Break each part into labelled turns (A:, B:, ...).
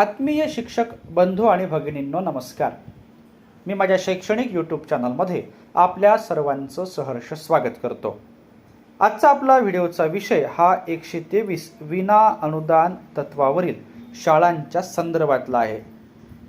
A: आत्मीय शिक्षक बंधू आणि भगिनींनो नमस्कार. मी माझ्या शैक्षणिक यूट्यूब चॅनलमध्ये आपल्या सर्वांचं सहर्ष स्वागत करतो. आजचा आपला व्हिडिओचा विषय हा एकशे तेवीस विना अनुदान तत्वावरील शाळांच्या संदर्भातला आहे.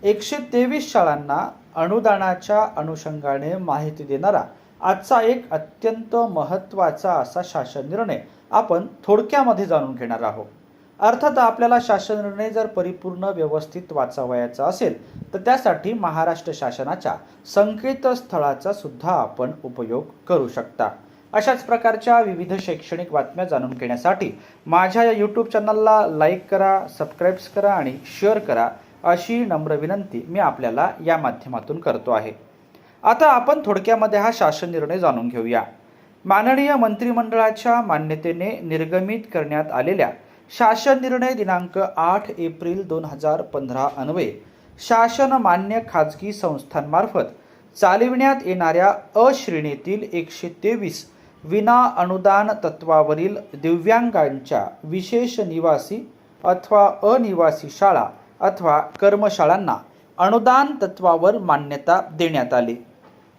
A: एकशे तेवीस शाळांना अनुदानाच्या अनुषंगाने माहिती देणारा आजचा एक अत्यंत महत्त्वाचा असा शासन निर्णय आपण थोडक्यामध्ये जाणून घेणार आहोत. अर्थात आपल्याला शासन निर्णय जर परिपूर्ण व्यवस्थित वाचावयाचा असेल तर त्यासाठी महाराष्ट्र शासनाच्या संकेतस्थळाचा सुद्धा आपण उपयोग करू शकता. अशाच प्रकारच्या विविध शैक्षणिक बातम्या जाणून घेण्यासाठी माझ्या या यूट्यूब चॅनलला लाईक करा सबस्क्राईब्स करा आणि शेअर करा अशी नम्र विनंती मी आपल्याला या माध्यमातून करतो आहे. आता आपण थोडक्यामध्ये हा शासन निर्णय जाणून घेऊया. माननीय मंत्रिमंडळाच्या मान्यतेने निर्गमित करण्यात आलेल्या शासन निर्णय दिनांक आठ एप्रिल दोन हजार पंधरा अन्वये. शासन मान्य खाजगी संस्थांमार्फत चालविण्यात येणाऱ्या अ श्रेणीतील एकशे तेवीस विना अनुदान तत्वावरील दिव्यांगांच्या विशेष निवासी अथवा अनिवासी शाळा अथवा कर्मशाळांना अनुदान तत्वावर मान्यता देण्यात आली.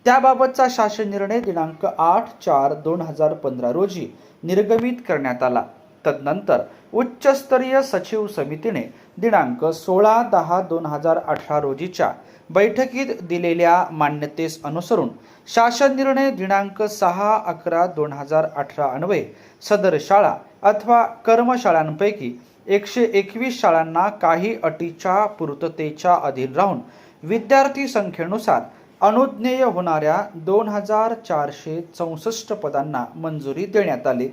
A: त्याबाबतचा शासन निर्णय दिनांक आठ चार दोन हजार पंधरा रोजी निर्गमित करण्यात आला. तदनंतर उच्चस्तरीय सचिव समितीने दिनांक सोळा दहा दोन हजार अठरा रोजीच्या बैठकीत दिलेल्या मान्यतेस अनुसरून शासन निर्णय दिनांक सहा अकरा दोन हजार अठरा अन्वये सदर शाळा अथवा कर्मशाळांपैकी एकशे एकवीस शाळांना काही अटीच्या पूर्ततेच्या अधीन राहून विद्यार्थी संख्येनुसार अनुज्ञेय होणाऱ्या दोन हजार चारशे चौसष्ट पदांना मंजुरी देण्यात आली.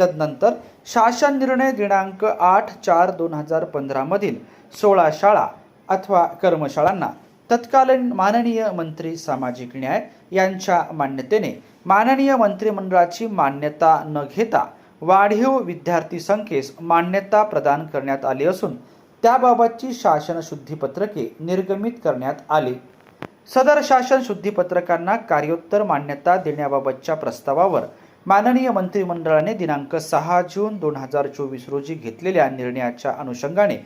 A: तदनंतर शासन निर्णय दिनांक आठ चार दोन हजार पंधरामधील सोळा शाळा अथवा कर्मशाळांना तत्कालीन माननीय मंत्री सामाजिक न्याय यांच्या मान्यतेने माननीय मंत्रिमंडळाची मान्यता न घेता वाढीव विद्यार्थी संख्येस मान्यता प्रदान करण्यात आली असून त्याबाबतची शासन शुद्धीपत्रके निर्गमित करण्यात आली. सदर शासन शुद्धीपत्रकांना कार्योत्तर मान्यता देण्याबाबतच्या प्रस्तावावर माननीय मंत्रिमंडळाने दिनांक सहा जून दोन हजार चोवीस रोजी घेतलेल्या निर्णयाच्या अनुषंगाने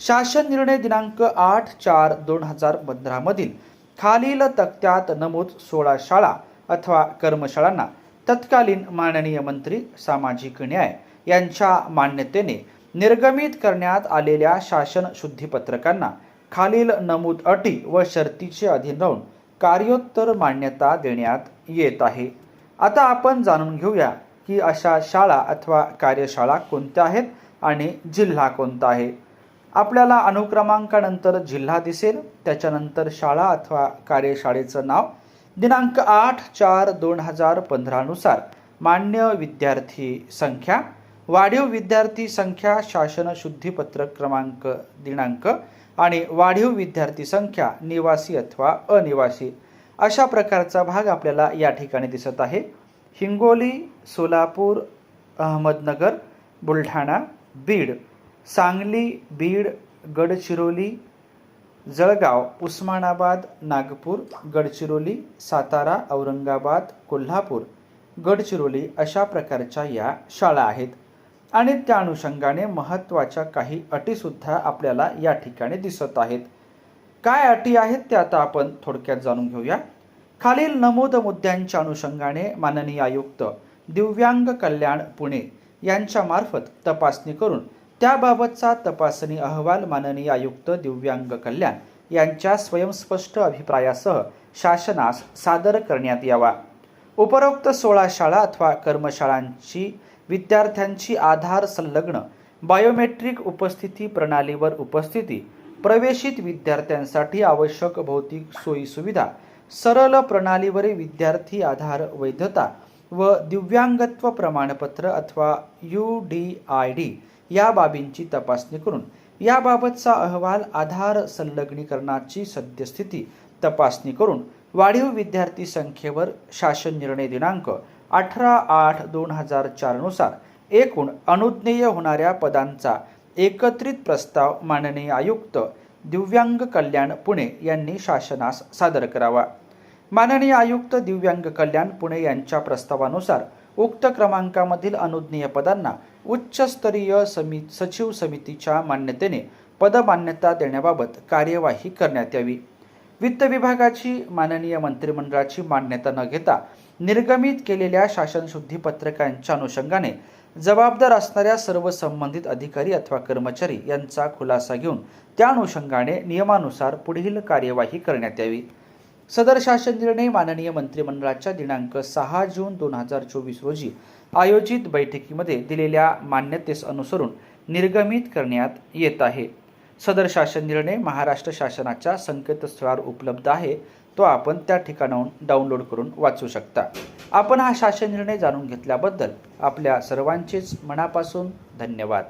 A: शासन निर्णय दिनांक आठ चार दोन हजार पंधरामधील खालील तक्त्यात नमूद सोळा शाळा अथवा कर्मशाळांना तत्कालीन माननीय मंत्री सामाजिक न्याय यांच्या मान्यतेने निर्गमित करण्यात आलेल्या शासन शुद्धीपत्रकांना खालील नमूद अटी व शर्तीचे अधीन राहून कार्योत्तर मान्यता देण्यात येत आहे. आता आपण जाणून घेऊया की अशा शाळा अथवा कार्यशाळा कोणत्या आहेत आणि जिल्हा कोणता आहे. आपल्याला अनुक्रमांकानंतर जिल्हा दिसेल त्याच्यानंतर शाळा अथवा कार्यशाळेचं नाव दिनांक आठ चार दोन हजार पंधरानुसार मान्य विद्यार्थी संख्या वाढीव विद्यार्थी संख्या शासन शुद्धीपत्रक क्रमांक दिनांक आणि वाढीव विद्यार्थी संख्या निवासी अथवा अनिवासी. अशा प्रकारचा भाग आपल्याला या ठिकाणी दिसत आहे. हिंगोली सोलापूर अहमदनगर बुलढाणा बीड सांगली बीड गडचिरोली जळगाव उस्मानाबाद नागपूर गडचिरोली सातारा औरंगाबाद कोल्हापूर गडचिरोली अशा प्रकारच्या या शाळा आहेत. आणि त्या अनुषंगाने महत्त्वाच्या काही अटीसुद्धा आपल्याला या ठिकाणी दिसत आहेत. काय अटी आहेत त्या आता आपण थोडक्यात जाणून घेऊया. खालील नमूद मुद्द्यांच्या अनुषंगाने माननीय आयुक्त दिव्यांग कल्याण पुणे यांच्या मार्फत तपासणी करून त्याबाबतचा तपासणी अहवाल माननीय आयुक्त दिव्यांग कल्याण यांच्या स्वयंस्पष्ट अभिप्रायासह शासनास सादर करण्यात यावा. उपरोक्त सोळा शाळा अथवा कर्मशाळांची विद्यार्थ्यांची आधार संलग्न बायोमेट्रिक उपस्थिती प्रणालीवर उपस्थिती प्रवेशित विद्यार्थ्यांसाठी आवश्यक भौतिक सोयी सुविधा सरळ प्रणालीवरील विद्यार्थी आधार वैधता व दिव्यांगत्व प्रमाणपत्र अथवा यू डी आय डी या बाबींची तपासणी करून याबाबतचा अहवाल आधार संलग्नीकरणाची सद्यस्थिती तपासणी करून वाढीव विद्यार्थी संख्येवर शासन निर्णय दिनांक अठरा आठ दोन हजार चारनुसार एकूण अनुज्ञेय होणाऱ्या पदांचा एकत्रित प्रस्ताव माननीय आयुक्त दिव्यांग कल्याण पुणे यांनी शासनास सादर करावा. माननीय आयुक्त दिव्यांग कल्याण पुणे यांच्या प्रस्तावानुसार उक्त क्रमांकामधील अनुज्ञेय पदांना उच्चस्तरीय समी सचिव समितीच्या मान्यतेने पदमान्यता देण्याबाबत कार्यवाही करण्यात यावी. वित्त विभागाची माननीय मंत्रिमंडळाची मान्यता न घेता निर्गमित केलेल्या शासनशुद्धी पत्रकांच्या अनुषंगाने जबाबदार असणाऱ्या सर्व संबंधित अधिकारी अथवा कर्मचारी यांचा खुलासा घेऊन त्या अनुषंगाने नियमानुसार पुढील कार्यवाही करण्यात यावी. सदर शासन निर्णय माननीय मंत्रिमंडळाच्या दिनांक सहा जून दोन हजार चोवीस रोजी आयोजित बैठकीमध्ये दिलेल्या मान्यतेस अनुसरून निर्गमित करण्यात येत आहे. सदर शासन निर्णय महाराष्ट्र शासनाच्या संकेतस्थळावर उपलब्ध आहे. तो आपण त्या ठिकाणाहून डाउनलोड करून वाचू शकता. आपण हा शासन निर्णय जाणून घेतल्याबद्दल आपल्या सर्वांचेच मनापासून धन्यवाद.